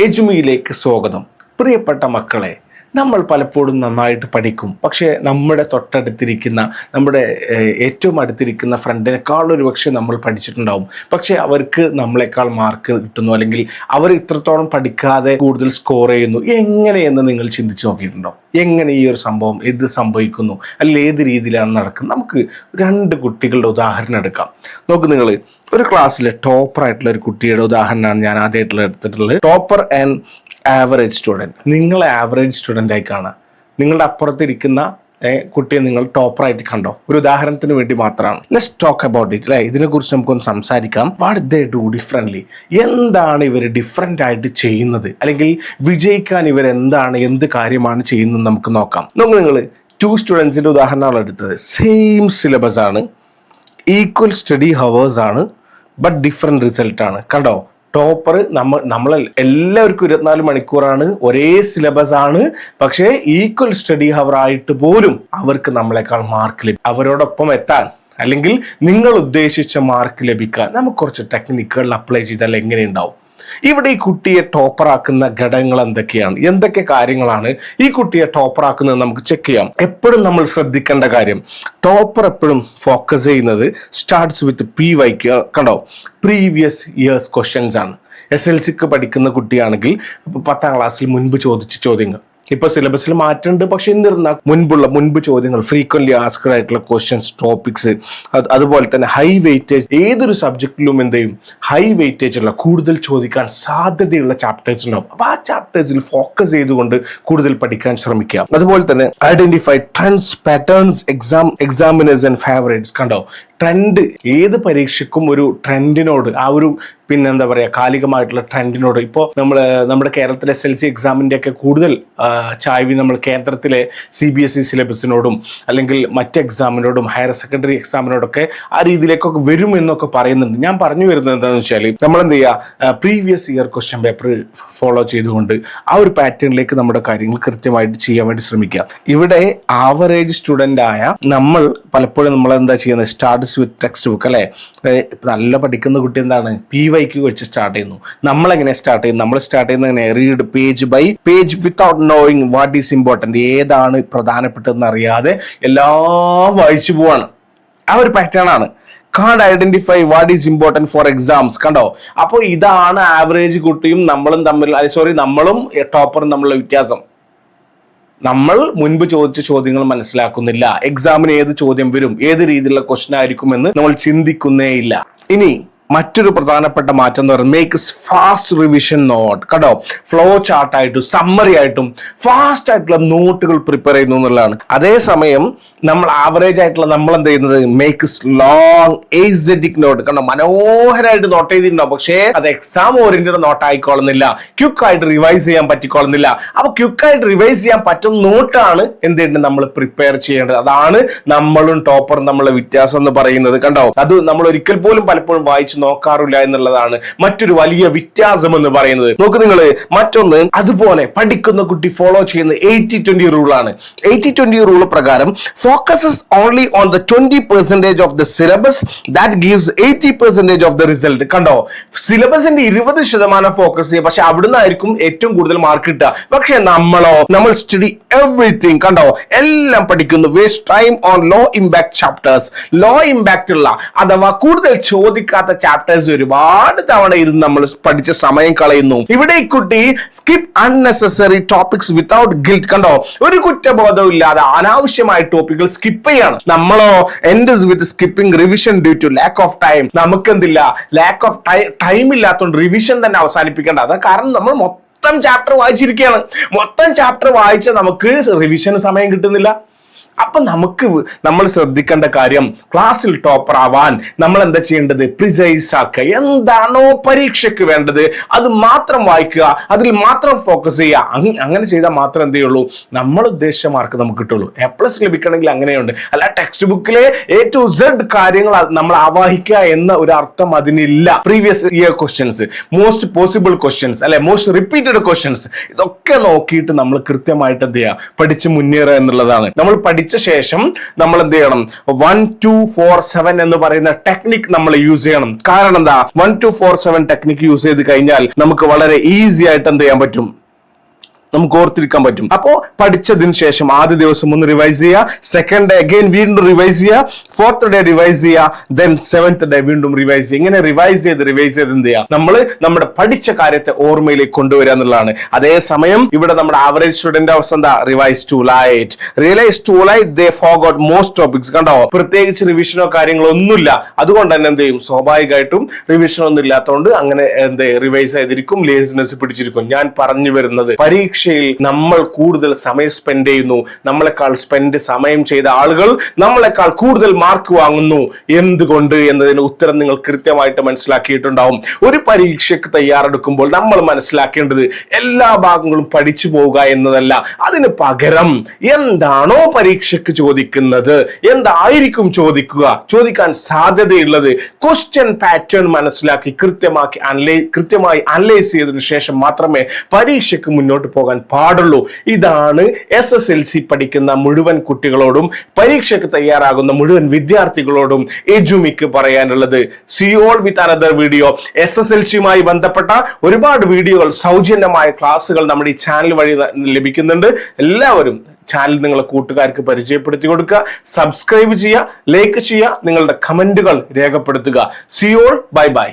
എജുമിയിലേക്ക് സ്വാഗതം. പ്രിയപ്പെട്ട മക്കളെ നമ്മൾ പലപ്പോഴും നന്നായിട്ട് പഠിക്കും. പക്ഷേ നമ്മുടെ തൊട്ടടുത്തിരിക്കുന്ന നമ്മുടെ ഏറ്റവും അടുത്തിരിക്കുന്ന ഫ്രണ്ടിനേക്കാൾ ഒരു പക്ഷേ നമ്മൾ പഠിച്ചിട്ടുണ്ടാവും. പക്ഷേ അവർക്ക് നമ്മളെക്കാൾ മാർക്ക് കിട്ടുന്നു. അല്ലെങ്കിൽ അവർ ഇത്രത്തോളം പഠിക്കാതെ കൂടുതൽ സ്കോർ ചെയ്യുന്നു. എങ്ങനെയെന്ന് നിങ്ങൾ ചിന്തിച്ച് നോക്കിയിട്ടുണ്ടോ? എങ്ങനെ ഈ ഒരു സംഭവം ഇത് സംഭവിക്കുന്നു? അല്ലെങ്കിൽ ഏത് രീതിയിലാണ് നടക്കുന്നത്? നമുക്ക് രണ്ട് കുട്ടികളുടെ ഉദാഹരണം എടുക്കാം. നോക്ക് നിങ്ങൾ ഒരു ക്ലാസ്സിലെ ടോപ്പർ ആയിട്ടുള്ള ഒരു കുട്ടിയുടെ ഉദാഹരണമാണ് ഞാൻ ആദ്യമായിട്ടുള്ള എടുത്തിട്ടുള്ളത്. ടോപ്പർ ആൻഡ് ആവറേജ് സ്റ്റുഡന്റ് നിങ്ങളെ ആവറേജ് സ്റ്റുഡന്റ് ആയി കാണാം നിങ്ങളുടെ അപ്പുറത്തിരിക്കുന്ന കുട്ടിയെ നിങ്ങൾ ടോപ്പറായിട്ട് കണ്ടോ? ഒരു ഉദാഹരണത്തിന് വേണ്ടി മാത്രമാണ്. ലെറ്റ്സ് ടോക്ക് അബൌട്ട് ഇറ്റ് അല്ലേ ഇതിനെക്കുറിച്ച് നമുക്കൊന്ന് സംസാരിക്കാം. വാട്ട് ദേ ഡു ഡിഫറെന്റ്ലി എന്താണ് ഇവർ ഡിഫറെന്റ് ആയിട്ട് ചെയ്യുന്നത്? അല്ലെങ്കിൽ വിജയിക്കാൻ ഇവർ എന്താണ് എന്ത് കാര്യമാണ് ചെയ്യുന്നത് നമുക്ക് നോക്കാം. നോക്ക് നിങ്ങൾ ടു സ്റ്റുഡൻസിന്റെ ഉദാഹരണമാണ് എടുത്തത്. സെയിം സിലബസ് ആണ്. ഈക്വൽ സ്റ്റഡി ഹവേഴ്സ് ആണ്. ബട്ട് ഡിഫറെന്റ് റിസൾട്ടാണ് കണ്ടോ? ടോപ്പർ നമ്മൾ നമ്മൾ എല്ലാവർക്കും ഇരുപത്തിനാല് മണിക്കൂറാണ് ഒരേ സിലബസ് ആണ്. പക്ഷേ ഈക്വൽ സ്റ്റഡി ഹവർ ആയിട്ട് പോലും അവർക്ക് നമ്മളെക്കാൾ മാർക്ക് ലഭിക്കും അവരോടൊപ്പം എത്താൻ അല്ലെങ്കിൽ നിങ്ങൾ ഉദ്ദേശിച്ച മാർക്ക് ലഭിക്കാൻ നമുക്ക് കുറച്ച് ടെക്നിക്കുകൾ അപ്ലൈ ചെയ്താൽ എങ്ങനെ ഉണ്ടാവും? ഇവിടെ ഈ കുട്ടിയെ ടോപ്പറാക്കുന്ന ഘടകങ്ങൾ എന്തൊക്കെയാണ്? എന്തൊക്കെ കാര്യങ്ങളാണ് ഈ കുട്ടിയെ ടോപ്പറാക്കുന്നത് നമുക്ക് ചെക്ക് ചെയ്യാം. എപ്പോഴും നമ്മൾ ശ്രദ്ധിക്കേണ്ട കാര്യം ടോപ്പർ എപ്പോഴും ഫോക്കസ് ചെയ്യുന്നത് സ്റ്റാർട്ട്സ് വിത്ത് പി വൈക്ക് കണ്ടോ? പ്രീവിയസ് ഇയേഴ്സ് ക്വസ്റ്റ്യൻസ് ആണ്. എസ് എൽ സിക്ക് പഠിക്കുന്ന കുട്ടിയാണെങ്കിൽ പത്താം ക്ലാസ്സിൽ മുൻപ് ചോദിച്ച ചോദ്യങ്ങൾ. ഇപ്പൊ സിലബസിൽ മാറ്റുന്നുണ്ട് പക്ഷെ എന്നിരുന്നാൽ മുൻപുള്ള മുൻപ് ചോദ്യങ്ങൾ ഫ്രീക്വൻലി ആസ്ക്ഡ് ആയിട്ടുള്ള ക്വസ്റ്റ്യൻസ് ടോപ്പിക്സ് അതുപോലെ തന്നെ ഹൈ വെയിറ്റേജ് ഏതൊരു സബ്ജക്റ്റിലും എന്ത് ചെയ്യും? ഹൈ വെയിറ്റേജ് ഉള്ള കൂടുതൽ ചോദിക്കാൻ സാധ്യതയുള്ള ചാപ്റ്റേഴ്സ് ഉണ്ടാവും. അപ്പൊ ആ ചാപ്റ്റേഴ്സിൽ ഫോക്കസ് ചെയ്തുകൊണ്ട് കൂടുതൽ പഠിക്കാൻ ശ്രമിക്കുക. അതുപോലെ തന്നെ identify trends patterns exam examiners and favourites കണ്ടോ? ട്രെൻഡ് ഏത് പരീക്ഷയ്ക്കും ഒരു ട്രെൻഡിനോട് ആ ഒരു പിന്നെ എന്താ പറയുക കാലികമായിട്ടുള്ള ട്രെൻഡിനോട് ഇപ്പോൾ നമ്മൾ നമ്മുടെ കേരളത്തിലെ എസ് എൽ സി എക്സാമിന്റെ ഒക്കെ കൂടുതൽ ചായ്വി നമ്മൾ കേന്ദ്രത്തിലെ സി ബി എസ് ഇ സിലബസിനോടും അല്ലെങ്കിൽ മറ്റ് എക്സാമിനോടും ഹയർ സെക്കൻഡറി എക്സാമിനോടൊക്കെ ആ രീതിയിലേക്കൊക്കെ വരും എന്നൊക്കെ പറയുന്നുണ്ട്. ഞാൻ പറഞ്ഞു വരുന്നത് എന്താണെന്ന് വെച്ചാൽ നമ്മൾ എന്ത് ചെയ്യുക previous year question paper follow ചെയ്തുകൊണ്ട് ആ ഒരു പാറ്റേണിലേക്ക് നമ്മുടെ കാര്യങ്ങൾ കൃത്യമായിട്ട് ചെയ്യാൻ വേണ്ടി ശ്രമിക്കുക. ഇവിടെ ആവറേജ് സ്റ്റുഡന്റ് ആയ നമ്മൾ പലപ്പോഴും നമ്മൾ എന്താ ചെയ്യുന്നത് സ്റ്റാർട്ട്സ് വിത്ത് ടെക്സ്റ്റ് ബുക്ക് അല്ലേ? നല്ല പഠിക്കുന്ന കുട്ടി എന്താണ്? പി വൈക്ക് വെച്ച് സ്റ്റാർട്ട് ചെയ്യുന്നു. നമ്മൾ എങ്ങനെ സ്റ്റാർട്ട് ചെയ്യുന്നു നമ്മൾ സ്റ്റാർട്ട് ചെയ്യുന്നത് എങ്ങനെ? Read page by page without knowing what is important ഏതാണ് പ്രധാനപ്പെട്ടതെന്ന് അറിയാതെ എല്ലാം വായിച്ചു പോവാണ്. ആ ഒരു പാറ്റേൺ ആണ്. Can't identify what is important for exams കണ്ടോ? അപ്പോൾ ഇതാണ് ആവറേജ് കുട്ടിയും നമ്മളും തമ്മിൽ സോറി നമ്മളും ടോപ്പറും തമ്മിലുള്ള വ്യത്യാസം. നമ്മൾ മുൻപ് ചോദിച്ച ചോദ്യങ്ങൾ മനസ്സിലാക്കുന്നില്ല. എക്സാമിന് ഏത് ചോദ്യം വരും? ഏത് രീതിയിലുള്ള ക്വസ്റ്റൻ ആയിരിക്കുമെന്ന് നമ്മൾ ചിന്തിക്കുന്നേ ഇല്ല. ഇനി മറ്റൊരു പ്രധാനപ്പെട്ട മാറ്റം എന്ന് പറയുന്നത് മേക്ക് ഫാസ്റ്റ് റിവിഷൻ നോട്ട് കേട്ടോ ഫ്ലോ ചാർട്ടായിട്ടും സമ്മറി ആയിട്ടും ഫാസ്റ്റ് ആയിട്ടുള്ള നോട്ടുകൾ പ്രിപ്പയർ ചെയ്യുന്നു എന്നുള്ളതാണ്. അതേസമയം നമ്മൾ ആവറേജ് ആയിട്ടുള്ള നമ്മൾ എന്ത് ചെയ്യുന്നത്? മേക്ക് ലോങ് എയ്സെറ്റിക് നോട്ട് കാരണം മനോഹരമായിട്ട് നോട്ട് ചെയ്തിട്ടുണ്ടാവും. പക്ഷേ അത് എക്സാം ഓറിയന്റഡ് നോട്ട് ആയിക്കോളുന്നില്ല ക്യുക്ക് ആയിട്ട് റിവൈസ് ചെയ്യാൻ പറ്റിക്കോളുന്നില്ല അപ്പൊ ക്യുക്ക് ആയിട്ട് റിവൈസ് ചെയ്യാൻ പറ്റുന്ന നോട്ടാണ് എന്ത് ചെയ്യുന്നത്? നമ്മൾ പ്രിപ്പയർ ചെയ്യേണ്ടത്. അതാണ് നമ്മളും ടോപ്പറും നമ്മളെ വ്യത്യാസം എന്ന് പറയുന്നത്. കണ്ടോ? അത് നമ്മൾ ഒരിക്കൽ പോലും പലപ്പോഴും വായിച്ച് നോക്കാറില്ല എന്നുള്ളതാണ് മറ്റൊരു വലിയ വ്യത്യാസം എന്ന് പറയുന്നത്. നോക്ക് നിങ്ങൾ മറ്റൊന്ന് അതുപോലെ പഠിക്കുന്ന കുട്ടി ഫോളോ ചെയ്യുന്ന എയ്റ്റി ട്വന്റി ആണ്. എയ്റ്റി ട്വന്റി റൂൾ പ്രകാരം focuses only on the twenty percentage of the syllabus that gives eighty percentage of the result കണ്ടോ? സിലബസിന്റെ ഇരുപത് ശതമാനം ഫോക്കസ് ചെയ്യുക. പക്ഷെ അവിടുന്ന് ആയിരിക്കും ഏറ്റവും കൂടുതൽ മാർക്ക് കിട്ടുക. പക്ഷെ നമ്മളോ നമ്മൾ സ്റ്റഡി എവറിത്തിങ് കണ്ടോ? എല്ലാം പഠിക്കുന്നു. Waste time on low impact chapters low impact ഉള്ള അഥവാ കൂടുതൽ ചോദിക്കാത്ത ചാപ്റ്റേഴ്സ് ഒരുപാട് തവണ ഇരുന്ന് നമ്മൾ പഠിച്ച സമയം കളയുന്നു. ഇവിടെ ഈ കുട്ടി skip unnecessary topics without guilt കണ്ടോ? ഒരു കുറ്റബോധവും ഇല്ലാതെ അനാവശ്യമായ ടോപ്പിക്കുകൾ സ്കിപ്പ് ചെയ്യണം. നമ്മളോ end with skipping revision due to lack of time നമുക്ക് എന്തില്ല ലാക്ക് ഓഫ് ടൈം ഇല്ലാത്തതുകൊണ്ട് റിവിഷൻ തന്നെ അവസാനിപ്പിക്കേണ്ട. അത് കാരണം നമ്മൾ മൊത്തം ചാപ്റ്റർ വായിച്ചിരിക്കുകയാണ് മൊത്തം ചാപ്റ്റർ വായിച്ച നമുക്ക് റിവിഷന് സമയം കിട്ടുന്നില്ല. അപ്പൊ നമുക്ക് നമ്മൾ ശ്രദ്ധിക്കേണ്ട കാര്യം ക്ലാസ്സിൽ ടോപ്പർ ആവാൻ നമ്മൾ എന്താ ചെയ്യേണ്ടത്? പ്രിസൈസ് ആക്കുക എന്താണോ പരീക്ഷയ്ക്ക് വേണ്ടത്. അത് മാത്രം വായിക്കുക. അതിൽ മാത്രം ഫോക്കസ് ചെയ്യുക. അങ്ങനെ ചെയ്താൽ മാത്രം എന്തേ ഉള്ളൂ നമ്മൾ ഉദ്ദേശിച്ച മാർക്ക് നമുക്ക് കിട്ടുള്ളൂ. എ പ്ലസ് ലഭിക്കണമെങ്കിൽ അങ്ങനെയുണ്ട്. അല്ല ടെക്സ്റ്റ് ബുക്കിലെ എ ടു സെഡ് കാര്യങ്ങൾ നമ്മൾ ആവാഹിക്കുക എന്ന ഒരു അർത്ഥം അതിനില്ല. Previous year questions most possible questions അല്ലെ മോസ്റ്റ് റിപ്പീറ്റഡ് ക്വസ്റ്റ്യൻസ് ഇതൊക്കെ നോക്കിയിട്ട് നമ്മൾ കൃത്യമായിട്ട് എന്ത് ചെയ്യുക? പഠിച്ച് മുന്നേറുക എന്നുള്ളതാണ്. നമ്മൾ പഠിച്ച പഠിച്ച ശേഷം നമ്മൾ എന്ത് ചെയ്യണം? വൺ ടു ഫോർ സെവൻ എന്ന് പറയുന്ന ടെക്നിക് നമ്മൾ യൂസ് ചെയ്യണം. കാരണം എന്താ? One two four seven technique use ചെയ്ത് കഴിഞ്ഞാൽ നമുക്ക് വളരെ ഈസി ആയിട്ട് എന്ത് ചെയ്യാൻ പറ്റും? നമുക്ക് ഓർത്തിരിക്കാൻ പറ്റും. അപ്പോ പഠിച്ചതിന് ശേഷം ആദ്യ ദിവസം ഒന്ന് റിവൈസ് ചെയ്യുക സെക്കൻഡ് ഡേ അഗൈൻ വീണ്ടും റിവൈസ് ചെയ്യുക ഫോർത്ത് ഡേ റിവൈസ് ചെയ്യുക ദെൻ സെവൻത് ഡേ വീണ്ടും റിവൈസ് ചെയ്യുക ഇങ്ങനെ റിവൈസ് ചെയ്ത് റിവൈസ് ചെയ്ത് എന്ത് ചെയ്യുക നമ്മൾ നമ്മുടെ പഠിച്ച കാര്യത്തെ ഓർമ്മയിലേക്ക് കൊണ്ടുവരിക എന്നുള്ളതാണ്. അതേസമയം ഇവിടെ നമ്മുടെ ആവറേജ് സ്റ്റുഡന്റ് അവസ്ഥ എന്താ? Revise too late realise too late they forgot most topics കണ്ടോ? പ്രത്യേകിച്ച് റിവിഷനോ കാര്യങ്ങളോ ഒന്നുമില്ല. അതുകൊണ്ട് തന്നെ എന്ത് ചെയ്യും? സ്വാഭാവികമായിട്ടും റിവിഷൻ ഒന്നും ഇല്ലാത്തതുകൊണ്ട് അങ്ങനെ എന്ത് റിവൈസ് ചെയ്തിരിക്കും ലേസിനെസ് പിടിച്ചിരിക്കും. ഞാൻ പറഞ്ഞു വരുന്നത് പരീക്ഷയിൽ നമ്മൾ കൂടുതൽ സമയം സ്പെൻഡ് ചെയ്യുന്നു. നമ്മളെക്കാൾ സ്പെൻഡ് സമയം ചെയ്ത ആളുകൾ നമ്മളെക്കാൾ കൂടുതൽ മാർക്ക് വാങ്ങുന്നു. എന്തുകൊണ്ട് എന്നതിന് ഉത്തരം നിങ്ങൾ കൃത്യമായിട്ട് മനസ്സിലാക്കിയിട്ടുണ്ടാവും. ഒരു പരീക്ഷയ്ക്ക് തയ്യാറെടുക്കുമ്പോൾ നമ്മൾ മനസ്സിലാക്കേണ്ടത് എല്ലാ ഭാഗങ്ങളും പഠിച്ചു പോവുക എന്നതല്ല. അതിന് പകരം എന്താണോ പരീക്ഷയ്ക്ക് ചോദിക്കുന്നത് എന്തായിരിക്കും ചോദിക്കുക ചോദിക്കാൻ സാധ്യതയുള്ളത് ക്വസ്റ്റ്യൻ പാറ്റേൺ മനസ്സിലാക്കി കൃത്യമാക്കി അനലൈ കൃത്യമായി അനലൈസ് ചെയ്തതിനു ശേഷം മാത്രമേ പരീക്ഷയ്ക്ക് മുന്നോട്ട് പോകാൻ പാടുള്ളൂ. ഇതാണ് എസ് എസ് എൽ സി പഠിക്കുന്ന മുഴുവൻ കുട്ടികളോടും പരീക്ഷയ്ക്ക് തയ്യാറാകുന്ന മുഴുവൻ വിദ്യാർത്ഥികളോടും എജുമിക്ക് പറയാനുള്ളത്. See all with another video S S L സിയുമായി ബന്ധപ്പെട്ട ഒരുപാട് വീഡിയോകൾ സൗജന്യമായ ക്ലാസ്സുകൾ നമ്മുടെ ഈ ചാനൽ വഴി ലഭിക്കുന്നുണ്ട്. എല്ലാവരും ചാനൽ നിങ്ങളെ കൂട്ടുകാർക്ക് പരിചയപ്പെടുത്തി കൊടുക്കുക. സബ്സ്ക്രൈബ് ചെയ്യുക ലൈക്ക് ചെയ്യുക നിങ്ങളുടെ കമന്റുകൾ രേഖപ്പെടുത്തുക. Seoul bye bye